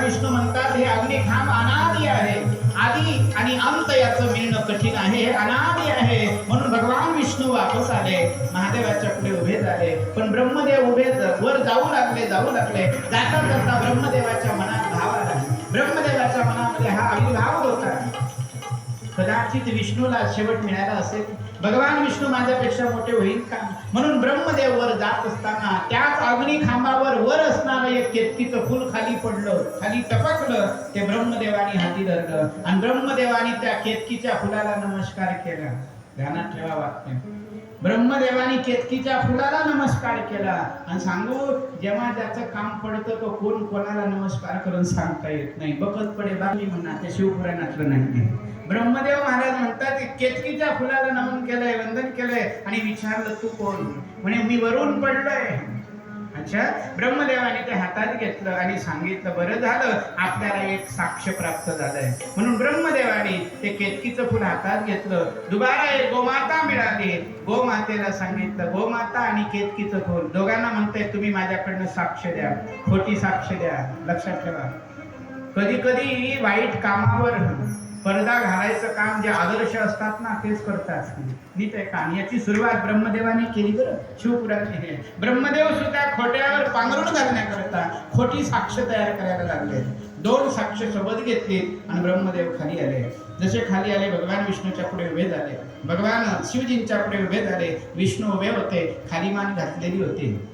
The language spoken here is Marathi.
भगवान विष्णू म्हणतात हे अग्निखांब अनादी आहे. आदी आणि अंत याचं मिळणं कठीण आहे. हे अनादी आहे. म्हणून भगवान विष्णू वापस आले. महादेवाच्या पुढे उभे झाले. पण ब्रह्मदेव उभे वर जाऊ लागले जाऊ लागले. जाता जाता ब्रह्मदेवाच्या मनात भाव आला. ब्रह्मदेवाच्या मनामध्ये हा अविर्भाव कदाचित विष्णूला शेवट मिळाला असेल. भगवान विष्णू माझ्यापेक्षा मोठे होईल का? म्हणून ब्रह्मदेव वर जात असताना त्याच अग्नी खांबावर वर असणारं एक केतकीचं फुल खाली पडलं खाली टपकलं ते ब्रह्मदेवानी हाती धरलं. आणि ब्रह्मदेवानी त्या केतकीच्या फुलाला नमस्कार केला. ध्यानात ठेवा वाक्य. ब्रह्मदेवाने केतकीच्या फुलाला नमस्कार केला. आणि सांगू जेव्हा ज्याचं काम पडतं तो कोण कोणाला नमस्कार करून सांगता येत नाही. बघत पडे बाबी म्हणा त्या शिवपुराणातलं नाही ब्रह्मदेव महाराज म्हणतात केतकीच्या फुलाला नमन केलंय वंदन केलंय आणि विचारलं तू कोण? म्हणे मी वरून पडलोय. अच्छा? ब्रह्मदेवाने ते हातात घेतलं आणि सांगितलं बरं झालं आपल्याला एक साक्ष प्राप्त झालंय. म्हणून ब्रह्मदेवाने ते केतकीचं फुल हातात घेतलं. दुबारा एक गोमाता मिळाली. गोमातेला सांगितलं गोमाता आणि केतकीचं फुल. दोघांना म्हणताय तुम्ही माझ्याकडनं साक्ष द्या. खोटी साक्ष द्या. लक्षात ठेवा. कधी कधी वाईट कामावर पडदा घालायचं काम जे आदर्श असतात ना तेच करतात नीट आहे का याची सुरुवात ब्रह्मदेवाने केली बरं. शिवपुरातली हे. ब्रह्मदेव सुद्धा खोट्यावर पांघरून घालण्याकरता खोटी साक्ष तयार करायला लागले. दोन साक्ष सोबत घेतली आणि ब्रह्मदेव खाली आले. जसे खाली आले भगवान विष्णूच्या पुढे उभे झाले. भगवान शिवजींच्या पुढे उभे झाले. विष्णू उभे होते. खाली मान घातलेली होती.